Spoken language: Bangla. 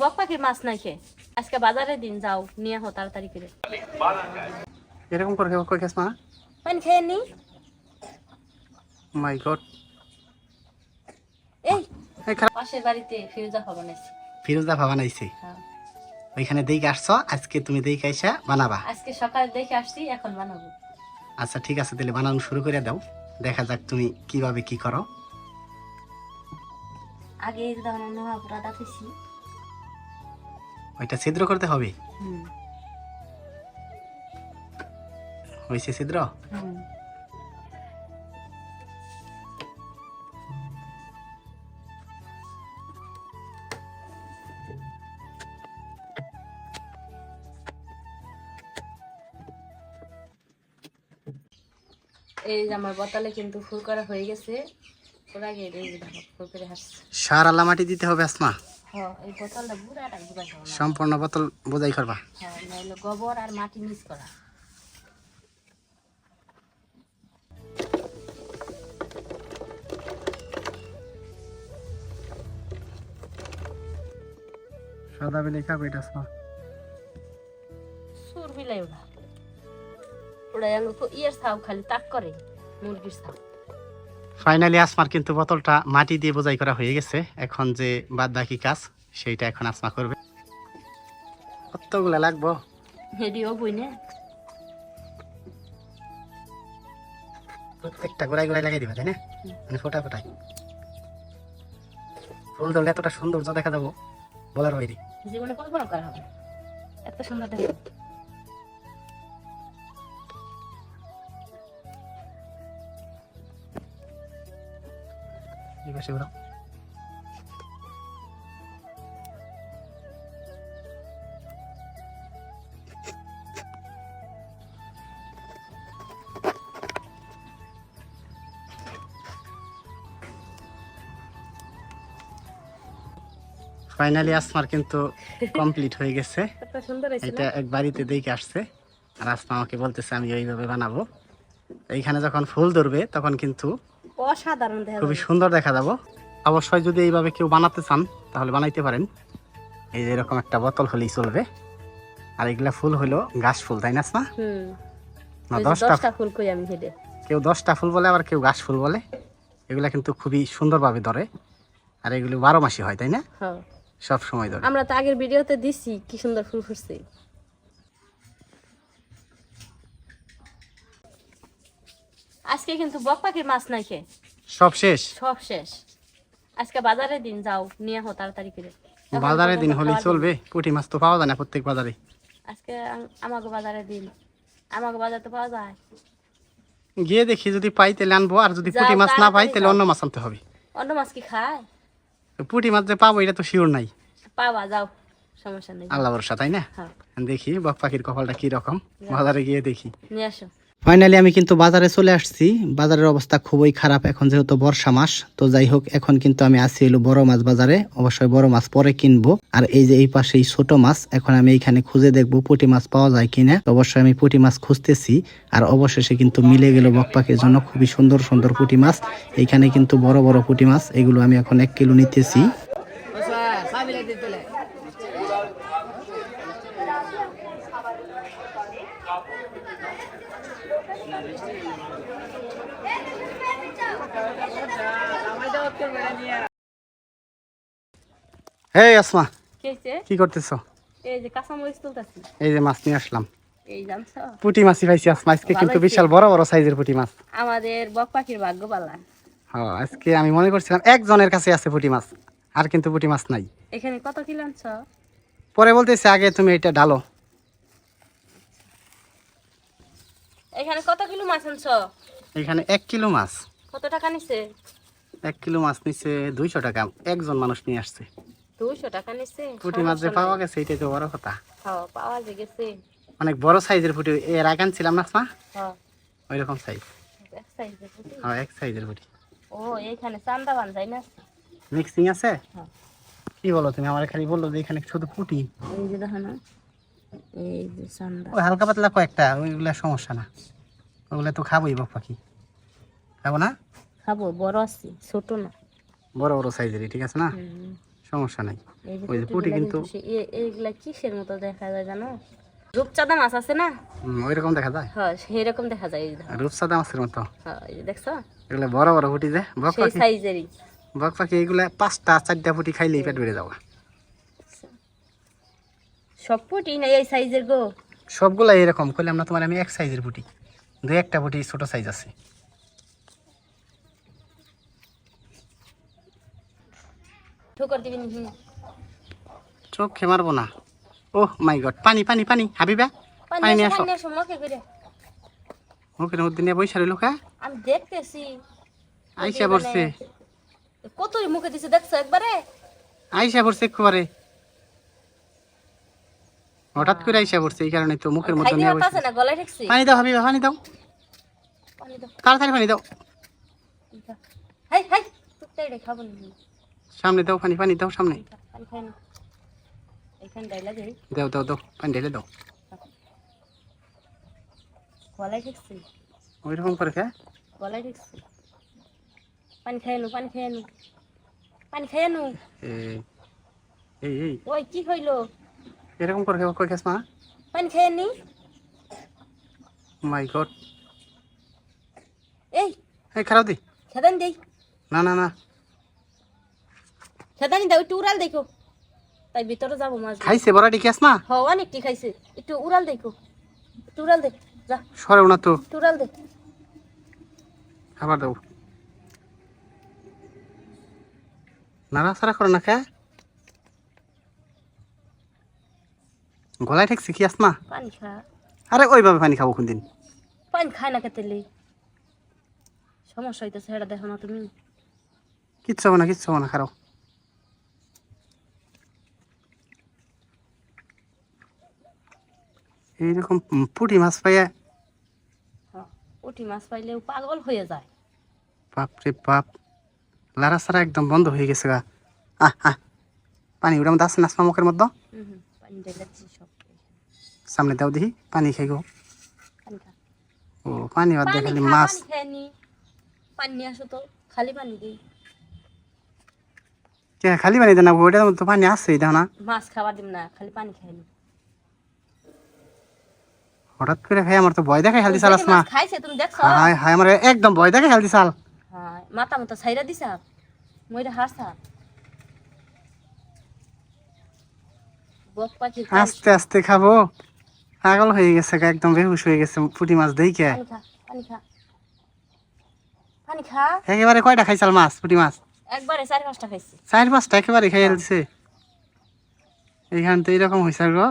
বক পাখির মাছ নাই খেয়ে। আজকে বাজারে দিন যাও নিয়ে হো তাড়াতাড়ি করে। এরকম করে কই খাস মা পানি খেয়ে নি। মাই গড এই পাশের বাড়িতে ফিরোজা খাবার নাইছি ফিরোজা ভাবা নাইছে হ্যাঁ। ওইখানে দেখে আসছো আজকে তুমি দেখে আইসা বানাবা? আজকে সকালে দেখে আসছি এখন বানাবো। আচ্ছা ঠিক আছে তাহলে বানানো শুরু করে দাও। দেখা যাক তুমি কীভাবে কি করো। আগে ওইটা ছিদ্র করতে হবে? হয়েছে ছিদ্র? এই যে আমার বোতলে কিন্তু ফুল করা হয়ে গেছে। ওর ফুল করে হাসছে সার আল্লা মাটি দিতে হবে আসমা। হ্যাঁ সম্পূর্ণ বোতল বোঝাই করবা। হ্যাঁ গোবর আর মাটি মিক্স করা। সাদা বেলে খাবে এটা আসমা সুর বিলাই ওরা ওরা ইয়ের ছাও খালি তাক করে মুরগির ছাও। ফাইনালি আসমার কিন্তু বোতলটা মাটি দিয়ে বোঝাই করা হয়ে গেছে। এখন যে বাদ বাকি কাজ সেইটা এখন আসমা করবে। কতগুলা লাগবো? হেডিও প্রত্যেকটা গোড়ায় গোড়ায় লাগিয়ে দিবা তাই না? মানে ফোটা ফোটাই ফুল দল এতটা সৌন্দর্য দেখা যাব বলার বাইরে। জীবনে কল্পনা করা হবে? এত সুন্দর এই পাশে ঘোরাও। ফাইনালি আসমার কিন্তু কমপ্লিট হয়ে গেছে। এটা এক বাড়িতে দেখে আসছে। আর আসমা আমাকে বলতেছে আমি ওইভাবে বানাবো। এইখানে যখন ফুল ধরবে তখন কিন্তু অসাধারণ দেখা খুবই সুন্দর দেখা যাব। অবশ্যই যদি এইভাবে কেউ বানাতে চান তাহলে বানাইতে পারেন। এই যে এরকম একটা বোতল হলেই চলবে। আর এগুলা ফুল হলো ফুল তাই না না দশটা ফুল কই আমি কেউ দশটা ফুল বলে আবার কেউ গাছ ফুল বলে। এগুলা কিন্তু খুবই সুন্দরভাবে ধরে। আর এগুলো বারো মাসি হয় তাই না? হ্যাঁ। সব সময় ধরে। আমরা তো আগের ভিডিওতে দিছি কি সুন্দর ফুল ফুটছে। আজকে কিন্তু বক পাখির মাছ নাই খেয়ে। সব শেষ? সব শেষ। আজকে বাজারে দিন যাও নিয়ে হো তাড়াতাড়ি করে। বাজারে দিন হলেই চলবে। পুঁটি মাছ তো পাওয়া যায় না প্রত্যেক বাজারে। আজকে আম- আমাকে বাজারে দিন। আমাকে বাজারে তো পাওয়া যায়। গিয়ে দেখি যদি পাই তাহলে আনব। আর যদি পুঁটি মাছ না পাই তাহলে অন্য মাছ আনতে হবে। অন্য মাছ কি খায়? পুঁটি মাছ যে পাবো এটা তো শিওর নাই। পাওয়া যাও। সমস্যা নেই। আল্লাহ ভরসা তাই না? হ্যাঁ। দেখি বক পাখির কপালটা কি রকম। বাজারে গিয়ে দেখি। নিয়ে আসো। ফাইনালি আমি কিন্তু বাজারে চলে আসছি। বাজারের অবস্থা খুবই খারাপ, এখন যেহেতু বর্ষা মাস, তো যাই হোক, এখন কিন্তু আমি আসি এলো বড় মাছ বাজারে। অবশ্যই বড় মাছ পরে কিনবো। আর এই যে এই পাশে এই ছোট মাছ, এখন আমি এইখানে খুঁজে দেখব পুঁটি মাছ পাওয়া যায় কিনা। অবশ্যই আমি পুটি মাছ খুঁজতেছি। আর অবশেষে কিন্তু মিলে গেল বক পাখির জন্য খুবই সুন্দর সুন্দর পুঁটি মাছ। এইখানে কিন্তু বড় বড় পুঁটি মাছ, এগুলো আমি এখন এক কিলো নিতেছি। এই আসমা। কি করতেছো? এই যে কাঁচামরিচ তুলতেছি। এই যে মাছ নিয়ে আসলাম। এই জানছ পুঁটি মাছই পাইছি আসমা। আজকে কিন্তু বিশাল বড় বড় সাইজের পুঁটি মাছ। আমাদের বক পাখির ভাগ্য পালা। হ্যাঁ আজকে আমি মনে করছিলাম একজনের কাছে আছে পুঁটি মাছ আর কিন্তু পুঁটি মাছ নাই। এখানে কত কিলো আনছ? পরে বলতেছে আগে তুমি এটা ডালো। এখানে কত কিলো মাছ আনছ? এখানে এক কিলো মাছ। কত টাকা নিছে? এক কিলো মাছ নিচ্ছে দুইশো টাকা। একজন মানুষ নিয়ে আসছে। দুইশো টাকা নিছে? পুঁটি মাছ যে পাওয়া গেছে এটাই তো বড় কথা। হ্যাঁ পাওয়া যে গেছে। অনেক বড় সাইজের পুঁটি। এর আগে আনছিলাম না মা? হ্যাঁ। ওই রকম সাইজ এক সাইজের পুঁটি। হ্যাঁ এক সাইজের পুঁটি। ও এইখানে চান্দা বান যায় না? মিক্সিং আছে? হ্যাঁ। কি বলো তুমি? আমার খালি বলল যে এখানে শুধু পুঁটি। এই যে দেখো না এই যে হালকা পাতলা কয়েকটা ওইগুলা সমস্যা না। ওগুলা তো খাবোই বক পাখি। খাব না? খাব বড় আছে ছোট না। বড় বড় সাইজেরই ঠিক আছে না? সমস্যা নাই। ওই যে পুঁটি কিন্তু- এইগুলা কিসের মতো দেখা যায় জানো? রূপচাঁদা মাছ আছে না? ওই রকম দেখা যায়? হ্যাঁ দেখা যায়। রূপসাদা মাছের মতো? হ্যাঁ এই দেখছ? এগুলো বড় বড় ফুটি যে বক সেই পাখি। সাইজেরই। বক পাখি এগুলা পাঁচটা চারটা ফুটি খাইলেই পেট বেড়ে যাওয়া। সব পুটি না এই সাইজের গো? সবগুলা এরকম করলাম না তোমার আমি এক সাইজের ফুটি দু একটা ফুটি ছোট সাইজ আছে। ঠোকর দিবি চোখে মারবো না। ও মাই গড পানি পানি পানি হাবিবা। পানি নিয়ে আসো। মুখের মধ্যে নিয়ে বৈশা রইল কা? আমি দেখতেছি। আইসা পড়ছে। কত মুখে দিছে দেখছ একবারে? আইসা পড়ছে একবারে। হঠাৎ করে আইসা পড়ছে এই কারণে তো মুখের মধ্যে নিয়ে বসে পানি দাও হাবিবা পানি দাও। পানি দাও। তাড়াতাড়ি পানি দাও। সামনে দাও পানি পানি দাও সামনে। দাও দাও দাও পানি ঢেলে দাও। গলায় ঠেকছি? ওই রকম করে খা। পানি খাই নু পানি খাই নু পানি খাই নু এই এই এই। ওই কি হইল? এরকম করে কই খাস মা পানি খাই নি। মাই গড এই। এই খারাপ দি। খেদানি দেই। না না না। খেদানি দাও একটু উড়াল দেখো। তাই ভিতরে যাব মাছ। খাইছে বড়াটি খাস মা হ অনেকটি খাইছে। একটু উড়াল দেখো। একটু উড়াল দে যা। সরেও না তো। একটু উড়াল দে। খাবার দাও। নাড়া সারা করে না খা। গলায় ঠেকছি কি আসমা? পানি খা। আরে ওইভাবে পানি খাব কোন দিন পানি খায় না খেতেলে সমস্যা হইতেছে সেটা দেখো না তুমি। কিচ্ছু হবে না কিচ্ছু হবে না খারাপ। এইরকম পুঁটি মাছ পাইয়া হ্যাঁ, পুঁটি মাছ পাইলেও পাগল হয়ে যায়। বাপ রে বাপ লারা সারা একদম বন্ধ হয়ে গেছে গা। আহ আহ। পানি ওটার মধ্যে আছে না মুখের মধ্যে? পানি সামনে দাও দেখি পানি খাই গো। ও পানি বাদ দিয়ে খালি মাছ। পানি আসো তো খালি পানি দিই কে খালি পানি দেন না ওইটার তো পানি দাও না? মাছ খাবার দিম না খালি পানি খাই হঠাৎ করে খাই আমার তো ভয় দেখাই হালদি চাল আসমা। খাইছে তুমি দেখছ? হাই হাই আমার একদম ভয় দেখাই হালদি চাল। হ্যাঁ মাথা মতো ছাইরা দিছা? মইরা হাসা? আস্তে আস্তে খাব। পাগল হয়ে গেছে গা, একদম বেহুশ হয়ে গেছে পুঁটি মাছ দেই কে পানি খা পানি খা। পানি একেবারে কয়টা খাইছাল মাছ পুঁটি মাছ? একবারে চার পাঁচটা খাইছি। চার পাঁচটা একেবারে খাইয়ে দিছে। এইখান তো এরকম হয়েছে গো।